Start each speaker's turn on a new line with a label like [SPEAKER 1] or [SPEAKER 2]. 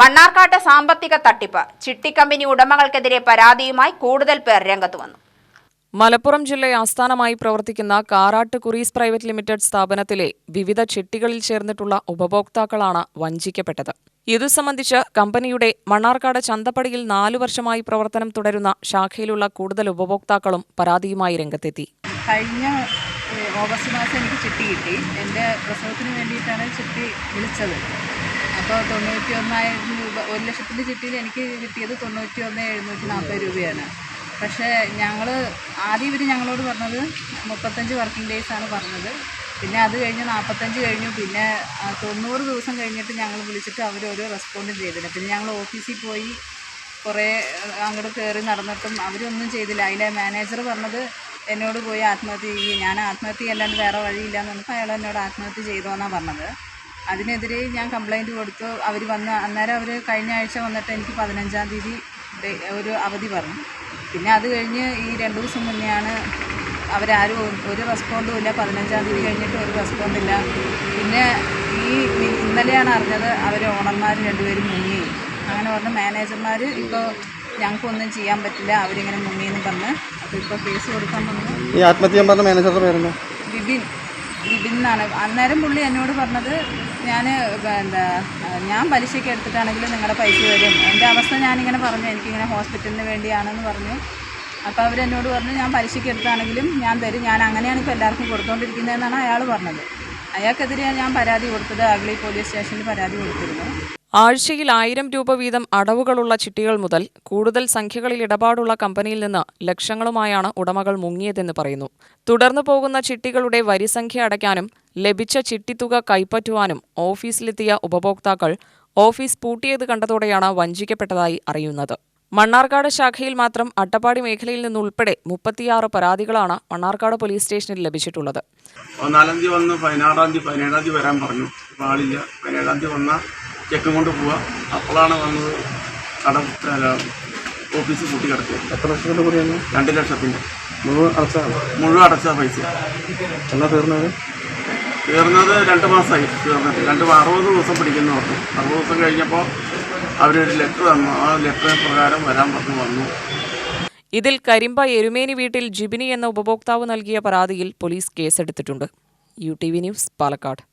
[SPEAKER 1] മണ്ണാർക്കാട്ട് സാമ്പത്തിക തട്ടിപ്പ്. ചിട്ടിക്കമ്പനി ഉടമകൾക്കെതിരെ പരാതിയുമായി കൂടുതൽ പേർ രംഗത്ത് വന്നു.
[SPEAKER 2] മലപ്പുറം ജില്ലയെ ആസ്ഥാനമായി പ്രവർത്തിക്കുന്ന കാറാട്ട് കുറീസ് പ്രൈവറ്റ് ലിമിറ്റഡ് സ്ഥാപനത്തിലെ വിവിധ ചിട്ടികളിൽ ചേർന്നിട്ടുള്ള ഉപഭോക്താക്കളാണ് വഞ്ചിക്കപ്പെട്ടത്. ഇതു സംബന്ധിച്ച് കമ്പനിയുടെ മണ്ണാർക്കാട് ചന്തപ്പടിയിൽ നാലു വർഷമായി പ്രവർത്തനം തുടരുന്ന ശാഖയിലുള്ള കൂടുതൽ ഉപഭോക്താക്കളും പരാതിയുമായി രംഗത്തെത്തി.
[SPEAKER 3] കഴിഞ്ഞ ഓഗസ്റ്റ് മാസം എനിക്ക് ചിട്ടി കിട്ടി. എന്റെ പ്രസവത്തിന് വേണ്ടിയിട്ടാണ് ചിട്ടി വിളിച്ചത്. അപ്പോൾ തൊണ്ണൂറ്റി ഒന്നായിരം രൂപ ഒരു ലക്ഷത്തിന്റെ ചിട്ടിയിൽ എനിക്ക് കിട്ടിയത് തൊണ്ണൂറ്റി ഒന്ന് എഴുന്നൂറ്റി നാൽപ്പത് രൂപയാണ്. പക്ഷേ ഞങ്ങൾ ആദ്യം ഇവർ ഞങ്ങളോട് പറഞ്ഞത് മുപ്പത്തഞ്ച് വർക്കിംഗ് ഡേയ്സ് ആണ് പറഞ്ഞത്. പിന്നെ അത് കഴിഞ്ഞ് നാൽപ്പത്തഞ്ച് കഴിഞ്ഞു. പിന്നെ തൊണ്ണൂറ് ദിവസം കഴിഞ്ഞിട്ട് ഞങ്ങൾ വിളിച്ചിട്ട് അവർ ഓരോ റെസ്പോണ്ടും ചെയ്തില്ല. പിന്നെ ഞങ്ങൾ ഓഫീസിൽ പോയി കുറേ അങ്ങോട്ട് കയറി നടന്നിട്ടും അവരൊന്നും ചെയ്തില്ല. അതിലെ മാനേജർ പറഞ്ഞത് എന്നോട് പോയി ആത്മഹത്യ ചെയ്യും. ഞാൻ ആത്മഹത്യ അല്ലാണ്ട് വേറെ വഴിയില്ല എന്ന് പറഞ്ഞപ്പോൾ അയാൾ എന്നോട് ആത്മഹത്യ ചെയ്തോന്നാണ് പറഞ്ഞത്. അതിനെതിരെ ഞാൻ കംപ്ലൈന്റ് കൊടുത്തു. അവർ വന്ന് അന്നേരം അവർ കഴിഞ്ഞ ആഴ്ച വന്നിട്ട് എനിക്ക് പതിനഞ്ചാം തീയതി ഒരു അവധി പറഞ്ഞു. പിന്നെ അത് കഴിഞ്ഞ് ഈ രണ്ട് ദിവസം മുന്നെയാണ് അവരാരും ഒരു റെസ്പോണ്ടും ഇല്ല. പതിനഞ്ചാം തീയതി കഴിഞ്ഞിട്ട് ഒരു റെസ്പോണ്ടില്ല പിന്നെ ഈ ഇന്നലെയാണ് അറിഞ്ഞത് അവർ ഓണർമാർ രണ്ടുപേരും മുങ്ങി. അങ്ങനെ പറഞ്ഞ് മാനേജർമാർ ഇപ്പോൾ ഞങ്ങൾക്കൊന്നും ചെയ്യാൻ പറ്റില്ല. അവരിങ്ങനെ മുങ്ങിയെന്ന് പറഞ്ഞ് അപ്പോൾ ഇപ്പോൾ കേസ് കൊടുക്കാൻ പറഞ്ഞു
[SPEAKER 4] ഈ ആത്മഹത്യ പറഞ്ഞ മാനേജറുടെ പേരെന്താ?
[SPEAKER 3] വിപിൻ. വിപിൻ എന്നാണ്. അന്നേരം പുള്ളി എന്നോട് പറഞ്ഞത് ഞാൻ എന്താ ഞാൻ പലിശയ്ക്ക് എടുത്തിട്ടാണെങ്കിലും നിങ്ങളുടെ പൈസ വരും. എന്റെ അവസ്ഥ ഞാനിങ്ങനെ പറഞ്ഞു. എനിക്കിങ്ങനെ ഹോസ്പിറ്റലിന് വേണ്ടിയാണെന്ന് പറഞ്ഞു. അപ്പോൾ അവരെന്നോട് പറഞ്ഞു ഞാൻ പലിശയ്ക്ക് എടുത്താണെങ്കിലും ഞാൻ തരും. ഞാൻ അങ്ങനെയാണ് ഇപ്പോൾ എല്ലാവർക്കും കൊടുത്തുകൊണ്ടിരിക്കുന്നതെന്നാണ് അയാൾ പറഞ്ഞത്. അയാൾക്കെതിരെ ഞാൻ പരാതി കൊടുത്തത് അഗ്ലി പോലീസ് സ്റ്റേഷനിൽ പരാതി കൊടുത്തിരുന്നു.
[SPEAKER 2] ആഴ്ചയിൽ ആയിരം രൂപ വീതം അടവുകളുള്ള ചിട്ടികൾ മുതൽ കൂടുതൽ സംഖ്യകളിൽ ഇടപാടുള്ള കമ്പനിയിൽ നിന്ന് ലക്ഷങ്ങളുമായാണ് ഉടമകൾ മുങ്ങിയതെന്ന് പറയുന്നു. തുടർന്നു പോകുന്ന ചിട്ടികളുടെ വരിസംഖ്യ അടയ്ക്കാനും ലഭിച്ച ചിട്ടിത്തുക കൈപ്പറ്റുവാനും ഓഫീസിലെത്തിയ ഉപഭോക്താക്കൾ ഓഫീസ് പൂട്ടിയത് കണ്ടതോടെയാണ് വഞ്ചിക്കപ്പെട്ടതായി അറിയുന്നത്. മണ്ണാർക്കാട് ശാഖയിൽ മാത്രം അട്ടപ്പാടി മേഖലയിൽ നിന്നുൾപ്പെടെ മുപ്പത്തിയാറ് പരാതികളാണ് മണ്ണാർക്കാട് പോലീസ് സ്റ്റേഷനിൽ ലഭിച്ചിട്ടുള്ളത്.
[SPEAKER 5] പതിനാലാം തീയതി വന്ന് പതിനാറാം തീയതി പതിനേഴാം തീയതി വരാൻ പറഞ്ഞു. ആളില്ല. പതിനേഴാം തീയതി വന്നാൽ ചെക്ക് കൊണ്ട് പോവാ. അപ്പോഴാണ് വന്നത് കട ഓഫീസ് കൂട്ടി കിടക്കുക.
[SPEAKER 4] എത്ര ലക്ഷത്തിന്റെ കൂടിയാണ്
[SPEAKER 5] രണ്ട് ലക്ഷത്തിന്റെ
[SPEAKER 4] മുഴുവൻ അടച്ചാണ്
[SPEAKER 5] മുഴുവൻ അടച്ച പൈസ
[SPEAKER 4] എന്നാ തീർന്നത്?
[SPEAKER 5] തീർന്നത് രണ്ട് മാസമായി. തീർന്നിട്ട് രണ്ട് അറുപത് ദിവസം പിടിക്കുന്നു പറഞ്ഞു അറുപത് ദിവസം കഴിഞ്ഞപ്പോൾ അവരൊരു ലെറ്റർ തന്നു. ആ ലെറ്റർ പ്രകാരം വരാൻ പറഞ്ഞു വന്നു.
[SPEAKER 2] ഇതിൽ കരിമ്പ എരുമേനി വീട്ടിൽ ജിബിനി എന്ന ഉപഭോക്താവ് നൽകിയ പരാതിയിൽ പോലീസ് കേസെടുത്തിട്ടുണ്ട്. U T V news Palakkad.